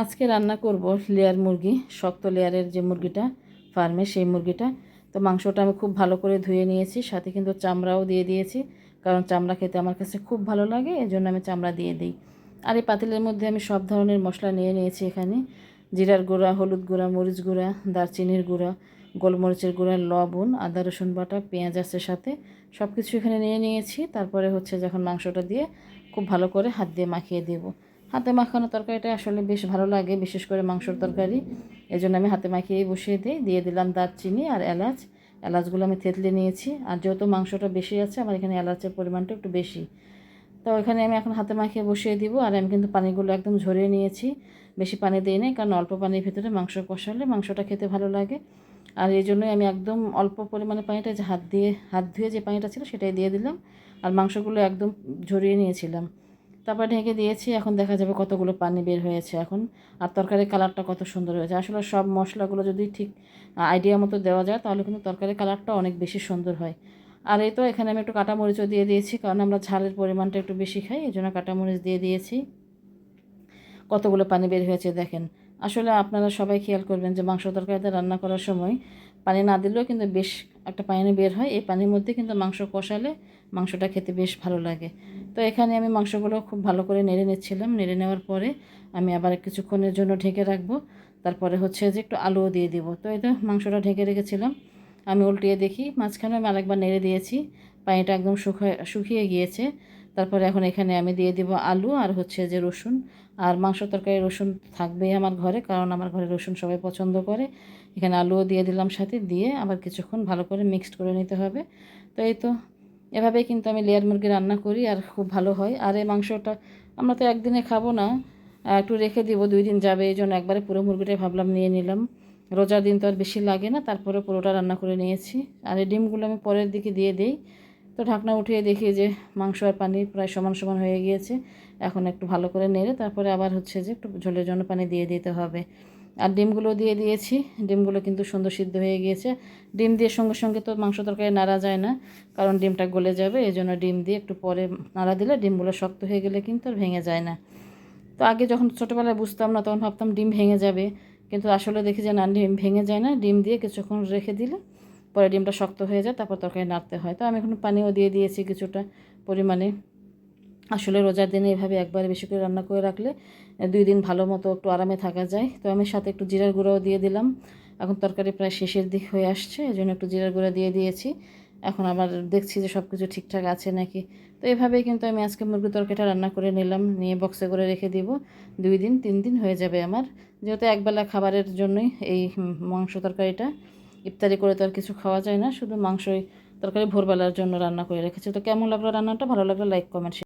আজকে রান্না করব লেয়ার মুরগি, শক্ত লেয়ারের যে মুরগিটা ফার্মে সেই মুরগিটা। তো মাংসটা আমি খুব ভালো করে ধুয়ে নিয়েছি, সাথে কিন্তু চামড়াও দিয়ে দিয়েছি, কারণ চামড়া খেতে আমার কাছে খুব ভালো লাগে এই জন্য আমি চামড়া দিয়ে দিই। আর এই পাতিলের মধ্যে আমি সব ধরনের মশলা নিয়ে নিয়েছি এখানে। জিরার গুঁড়া, হলুদ গুঁড়া, মরিচ গুঁড়া, দারচিনির গুঁড়া, গোলমরিচের গুঁড়া, লবণ, আদা, রসুন বাটা, পেঁয়াজ আছে সাথে সব কিছু এখানে নিয়ে নিয়েছি। তারপরে হচ্ছে যখন মাংসটা দিয়ে খুব ভালো করে হাত দিয়ে মাখিয়ে দেবো। হাতে মাখানো তরকারিটা আসলে বেশ ভালো লাগে, বিশেষ করে মাংসর তরকারি। এই জন্য আমি হাতে মাখিয়েই বসিয়ে দিই। দিয়ে দিলাম দারচিনি আর এলাচ। এলাচগুলো আমি থেতলে নিয়েছি। আর যেহেতু মাংসটা বেশি আছে, আমার এখানে এলাচের পরিমাণটা একটু বেশি। তো এখানে আমি এখন হাতে মাখিয়ে বসিয়ে দিব। আর আমি কিন্তু পানিগুলো একদম ঝরিয়ে নিয়েছি। বেশি পানি দিই নাই, কারণ অল্প পানির ভিতরে মাংস কষালে মাংসটা খেতে ভালো লাগে। আর এই জন্যই আমি একদম অল্প পরিমাণে পানিটা যে হাত দিয়ে, হাত ধুয়ে যে পানিটা ছিল সেটাই দিয়ে দিলাম। আর মাংসগুলো একদম ঝরিয়ে নিয়েছিলাম। তারপর ঢেকে দিয়েছি, এখন দেখা যাবে কতগুলো পানি বের হয়েছে এখন। আর তরকারির কালারটা কত সুন্দর হয়েছে। আসলে সব মশলাগুলো যদি ঠিক আইডিয়া মতো দেওয়া যায়, তাহলে কিন্তু তরকারির কালারটা অনেক বেশি সুন্দর হয়। আর এই তো এখানে আমি একটু কাঁটামরিচও দিয়ে দিয়েছি, কারণ আমরা ঝালের পরিমাণটা একটু বেশি খাই, এই জন্য কাঁটামরিচ দিয়ে দিয়েছি। কতগুলো পানি বের হয়েছে দেখেন। আসলে আপনারা সবাই খেয়াল করবেন যে মাংস তরকারিতে রান্না করার সময় পানি না দিলেও কিন্তু বেশ একটা পানি বের হয়। এই পানির মধ্যে কিন্তু মাংস কষালে মাংসটা খেতে বেশ ভালো লাগে। তো এখানে আমি মাংসগুলো খুব ভালো করে নেড়ে নিচ্ছিলাম। নেড়ে নেওয়ার পরে আমি আবার কিছুক্ষণের জন্য ঢেকে রাখব। তারপরে হচ্ছে যে একটু আলুও দিয়ে দিব। তো এটা মাংসটা ঢেকে রেখেছিলাম, আমি উল্টিয়ে দেখি। মাঝখানে আমি আরেকবার নেড়ে দিয়েছি। পানিটা একদম শুকিয়ে শুকিয়ে গিয়েছে। তারপরে এখন এখানে আমি দিয়ে দিব আলু আর হচ্ছে যে রসুন। আর মাংস তরকারি রসুন থাকবেই আমার ঘরে, কারণ আমার ঘরে রসুন সবাই পছন্দ করে। এখানে আলুও দিয়ে দিলাম সাথে, দিয়ে আবার কিছুক্ষণ ভালো করে মিক্সড করে নিতে হবে। তো এই তো, এভাবেই কিন্তু আমি লেয়ার মুরগি রান্না করি আর খুব ভালো হয়। আর এই মাংসটা আমরা তো একদিনে খাব না একটু রেখে দিব, দুই দিন যাবে, এই জন্য একবারে পুরো মুরগিটাই ভাবলাম নিয়ে নিলাম। রোজার দিন তো আর বেশি লাগে না তারপরে পুরোটা রান্না করে নিয়েছি। আর এই ডিমগুলো আমি পরের দিকে দিয়ে দিই। তো ঢাকনা উঠিয়ে দেখি যে মাংস আর পানি প্রায় সমান সমান হয়ে গিয়েছে। এখন একটু ভালো করে নেড়ে তারপরে আবার হচ্ছে যে একটু ঝোলের জন্য পানি দিয়ে দিতে হবে। আর ডিমগুলো দিয়ে দিয়েছি। ডিমগুলো কিন্তু সুন্দর সিদ্ধ হয়ে গিয়েছে। ডিম দিয়ে সঙ্গে সঙ্গে তো মাংস তরকারি নাড়া যায় না, কারণ ডিমটা গলে যাবে এই জন্য ডিম দিয়ে একটু পরে নাড়া দিলে ডিমগুলো শক্ত হয়ে গেলে কিন্তু আর ভেঙে যায় না। তো আগে যখন ছোটোবেলায় বুঝতাম না, তখন ভাবতাম ডিম ভেঙে যাবে। কিন্তু আসলে দেখি যে না, ডিম ভেঙে যায় না। ডিম দিয়ে কিছুক্ষণ রেখে দিলে পরে ডিমটা শক্ত হয়ে যায়, তারপর তরকারি নাড়তে হয়। তো আমি এখন পানিও দিয়ে দিয়েছি কিছুটা পরিমাণে। আসলে রোজার দিনে এভাবে একবারে বেশি করে রান্না করে রাখলে দুই দিন ভালো মতো একটু আরামে থাকা যায়। তো আমি সাথে একটু জিরার গুঁড়োও দিয়ে দিলাম। এখন তরকারি প্রায় শেষের দিক হয়ে আসছে এই জন্য একটু জিরার গুঁড়া দিয়ে দিয়েছি। এখন আবার দেখছি যে সব কিছু ঠিকঠাক আছে নাকি। তো এভাবেই কিন্তু আমি আজকে মুরগি তরকারিটা রান্না করে নিলাম, নিয়ে বক্সে করে রেখে দিব। দুই দিন, তিন দিন হয়ে যাবে আমার। যেহেতু একবেলা খাবারের জন্যই এই মাংস তরকারিটা। ইফতারি করে তো আর কিছু খাওয়া যায় না, শুধু মাংসই তরকারি ভোরবেলার জন্য রান্না করে রেখেছি। তো কেমন লাগল রান্নাটা? ভালো লাগল লাইক কমেন্ট